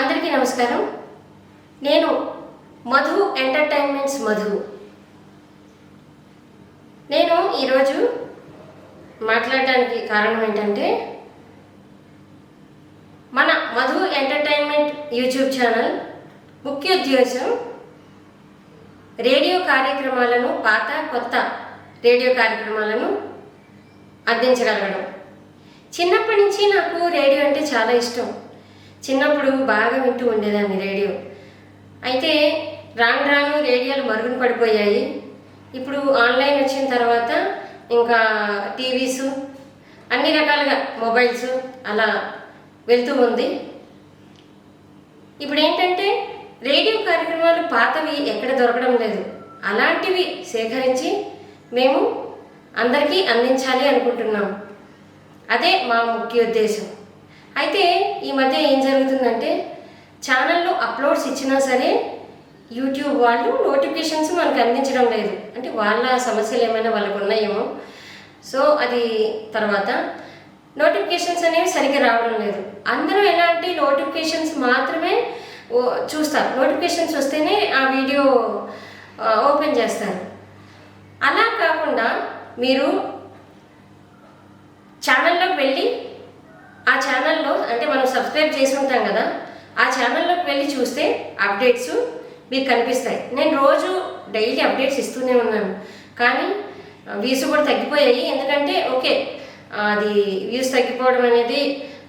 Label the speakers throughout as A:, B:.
A: అందరికీ నమస్కారం. నేను మధు ఎంటర్టైన్మెంట్స్ మధు. నేను ఈరోజు మాట్లాడడానికి కారణం ఏంటంటే మన మధు ఎంటర్టైన్మెంట్ యూట్యూబ్ ఛానల్ ముఖ్య ఉద్దేశం రేడియో కార్యక్రమాలను పాత కొత్త రేడియో కార్యక్రమాలను అందించగలగడం. చిన్నప్పటి నుంచి నాకు రేడియో అంటే చాలా ఇష్టం. చిన్నప్పుడు బాగా వింటూ ఉండేదాన్ని రేడియో. అయితే రాను రాను రేడియోలు మరుగున పడిపోయాయి. ఇప్పుడు ఆన్లైన్ వచ్చిన తర్వాత ఇంకా టీవీస్ అన్ని రకాలుగా మొబైల్స్ అలా వెళ్తూ ఉంది. ఇప్పుడు ఏంటంటే రేడియో కార్యక్రమాలు పాతవి ఎక్కడ దొరకడం లేదు. అలాంటివి సేకరించి మేము అందరికీ అందించాలి అనుకుంటున్నాం. అదే మా ముఖ్య ఉద్దేశం. అయితే ఈ మధ్య ఏం జరుగుతుందంటే ఛానల్లో అప్లోడ్స్ ఇచ్చినా సరే యూట్యూబ్ వాళ్ళు నోటిఫికేషన్స్ మనకు అందించడం లేదు. అంటే వాళ్ళ సమస్యలు ఏమైనా వాళ్ళకు ఉన్నాయేమో. సో అది తర్వాత నోటిఫికేషన్స్ అనేవి సరిగ్గా రావడం లేదు. అందరూ ఎలాంటి నోటిఫికేషన్స్ మాత్రమే ఓ- చూస్తారు. నోటిఫికేషన్స్ వస్తేనే ఆ వీడియో ఓపెన్ చేస్తారు. అలా కాకుండా మీరు ఛానల్లోకి వెళ్ళి ఆ ఛానల్లో అంటే మనం సబ్స్క్రైబ్ చేసి ఉంటాం కదా ఆ ఛానల్లోకి వెళ్ళి చూస్తే అప్డేట్స్ మీకు కనిపిస్తాయి. నేను రోజు డైలీ అప్డేట్స్ ఇస్తూనే ఉన్నాను. కానీ వ్యూస్ కూడా తగ్గిపోయాయి. ఎందుకంటే ఓకే అది వ్యూస్ తగ్గిపోవడం అనేది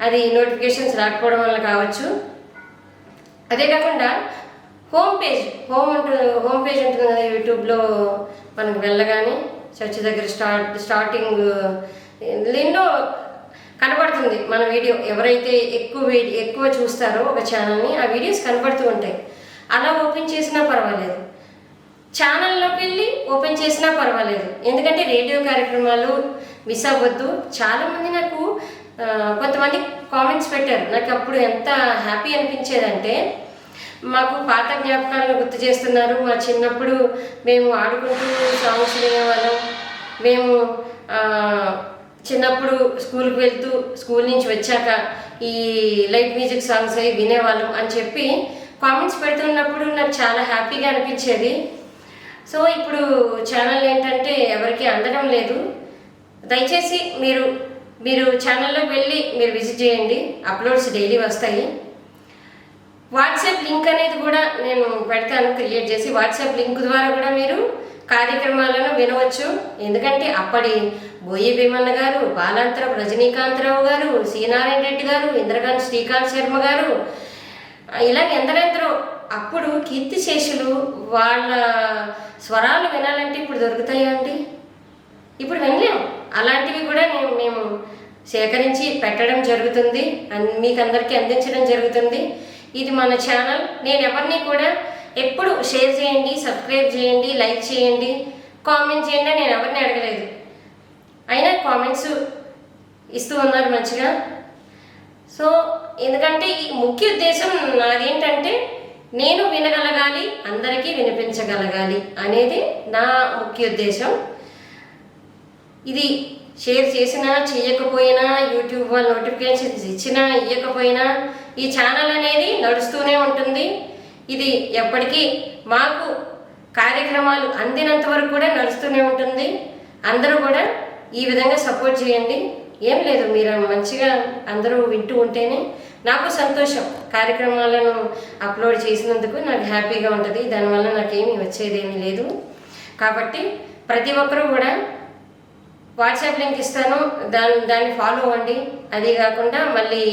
A: అది నోటిఫికేషన్స్ రాకపోవడం వల్ల కావచ్చు. అదే కాకుండా హోమ్ పేజ్ హోమ్ ఉంటుంది హోమ్ పేజ్ ఉంటుంది కదా యూట్యూబ్లో మనకు వెళ్ళగానే చర్చ్ దగ్గర స్టార్ట్ స్టార్టింగ్ ఎన్నో కనబడుతుంది. మన వీడియో ఎవరైతే ఎక్కువ వీడియో ఎక్కువ చూస్తారో ఒక ఛానల్ని ఆ వీడియోస్ కనబడుతూ ఉంటాయి. అలా ఓపెన్ చేసినా పర్వాలేదు. ఛానల్లోకి వెళ్ళి ఓపెన్ చేసినా పర్వాలేదు. ఎందుకంటే రేడియో కార్యక్రమాలు మిస్ అవ్వద్దు. చాలామంది నాకు కొంతమంది కామెంట్స్ పెట్టారు. నాకు అప్పుడు ఎంత హ్యాపీ అనిపించేదంటే మాకు పాత జ్ఞాపకాలను గుర్తు చేస్తున్నారు. మా చిన్నప్పుడు మేము ఆడుకుంటూ సాంగ్స్ వినేవాళ్ళం. మేము చిన్నప్పుడు స్కూల్కి వెళ్తూ స్కూల్ నుంచి వచ్చాక ఈ లైట్ మ్యూజిక్ సాంగ్స్ అవి వినేవాళ్ళం అని చెప్పి కామెంట్స్ పెడుతున్నప్పుడు నాకు చాలా హ్యాపీగా అనిపించేది. సో ఇప్పుడు ఛానల్ ఏంటంటే ఎవరికి అందడం లేదు. దయచేసి మీరు మీరు ఛానల్లో వెళ్ళి మీరు విజిట్ చేయండి. అప్లోడ్స్ డైలీ వస్తాయి. వాట్సాప్ లింక్ అనేది కూడా నేను పెడతాను క్రియేట్ చేసి. వాట్సాప్ లింక్ ద్వారా కూడా మీరు కార్యక్రమాలను వినవచ్చు. ఎందుకంటే అప్పటి బోయి భీమన్న గారు బాలాంతరం రజనీకాంతరావు గారు సీనారాయణ రెడ్డి గారు ఇంద్రకాంత్ శ్రీకాంత్ శర్మ గారు ఇలా ఎందరెందరో అప్పుడు కీర్తిశేషులు వాళ్ళ స్వరాలు వినాలంటే ఇప్పుడు దొరుకుతాయా అండి? ఇప్పుడు వినలేం. అలాంటివి కూడా నేను మేము సేకరించి పెట్టడం జరుగుతుంది. మీకు అందరికీ అందించడం జరుగుతుంది. ఇది మన ఛానల్. నేను ఎవరిని కూడా ఎప్పుడు షేర్ చేయండి సబ్స్క్రైబ్ చేయండి లైక్ చేయండి కామెంట్ చేయండి నేను ఎవరిని అడగలేదు. అయినా కామెంట్స్ ఇస్తూ ఉన్నారు మంచిగా. సో ఎందుకంటే ఈ ముఖ్య ఉద్దేశం నాదేంటంటే నేను వినగలగాలి అందరికీ వినిపించగలగాలి అనేది నా ముఖ్య ఉద్దేశం. ఇది షేర్ చేసినా చేయకపోయినా యూట్యూబ్ వాళ్ళు నోటిఫికేషన్స్ ఇచ్చినా ఇవ్వకపోయినా ఈ ఛానల్ అనేది నడుస్తూనే ఉంటుంది. ఇది ఎప్పటికీ మాకు కార్యక్రమాలు అందినంత వరకు కూడా నడుస్తూనే ఉంటుంది. అందరూ కూడా ఈ విధంగా సపోర్ట్ చేయండి. ఏం లేదు మీరు మంచిగా అందరూ వింటూ ఉంటేనే నాకు సంతోషం. కార్యక్రమాలను అప్లోడ్ చేసినందుకు నాకు హ్యాపీగా ఉంటుంది. దానివల్ల నాకేమీ వచ్చేదేమీ లేదు. కాబట్టి ప్రతి ఒక్కరూ కూడా వాట్సాప్ లింక్ ఇస్తాను. దాని దాన్ని ఫాలో అవ్వండి. అదే కాకుండా మళ్ళీ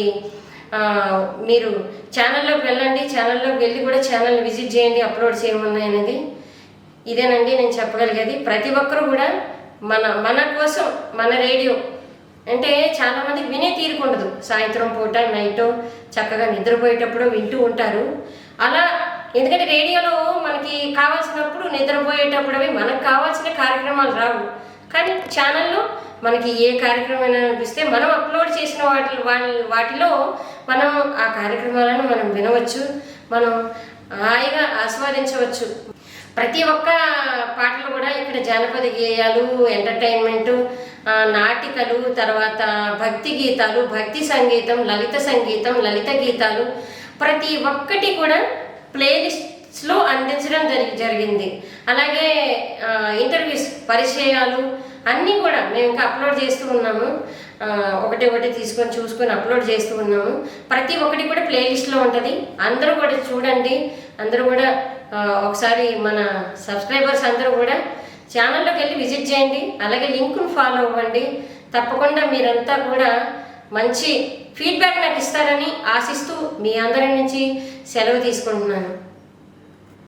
A: మీరు ఛానల్లోకి వెళ్ళండి ఛానల్లోకి వెళ్ళి కూడా ఛానల్ విజిట్ చేయండి అప్లోడ్స్ ఏమున్నాయి అనేది ఇదేనండి నేను చెప్పగలిగేది. ప్రతి ఒక్కరు కూడా మన మన కోసం మన రేడియో అంటే చాలామందికి వినే తీరుకుండదు సాయంత్రం పూట నైట్ చక్కగా నిద్రపోయేటప్పుడు వింటూ ఉంటారు. అలా ఎందుకంటే రేడియోలో మనకి కావాల్సినప్పుడు నిద్రపోయేటప్పుడు అవి మనకు కావాల్సిన కార్యక్రమాలు రావు. కానీ ఛానల్లో మనకి ఏ కార్యక్రమం అనిపిస్తే మనం అప్లోడ్ చేసిన వాటి వాటిలో మనం ఆ కార్యక్రమాలను మనం వినవచ్చు మనం హాయిగా ఆస్వాదించవచ్చు. ప్రతి ఒక్క పాటలు కూడా ఇక్కడ జానపద గేయాలు ఎంటర్టైన్మెంట్ నాటికలు తర్వాత భక్తి గీతాలు భక్తి సంగీతం లలిత సంగీతం లలిత గీతాలు ప్రతి ఒక్కటి కూడా ప్లేలిస్ట్ స్లో అందించడం జరిగి జరిగింది. అలాగే ఇంటర్వ్యూస్ పరిచయాలు అన్నీ కూడా మేము ఇంకా అప్లోడ్ చేస్తూ ఉన్నాము. ఒకటి ఒకటి తీసుకొని చూసుకొని అప్లోడ్ చేస్తూ ఉన్నాము. ప్రతి ఒక్కటి కూడా ప్లేలిస్ట్లో ఉంటుంది. అందరూ కూడా చూడండి. అందరూ కూడా ఒకసారి మన సబ్స్క్రైబర్స్ అందరూ కూడా ఛానల్లోకి వెళ్ళి విజిట్ చేయండి. అలాగే లింకును ఫాలో అవ్వండి. తప్పకుండా మీరంతా కూడా మంచి ఫీడ్బ్యాక్ నాకు ఇస్తారని ఆశిస్తూ మీ అందరి నుంచి సెలవు తీసుకుంటున్నాను.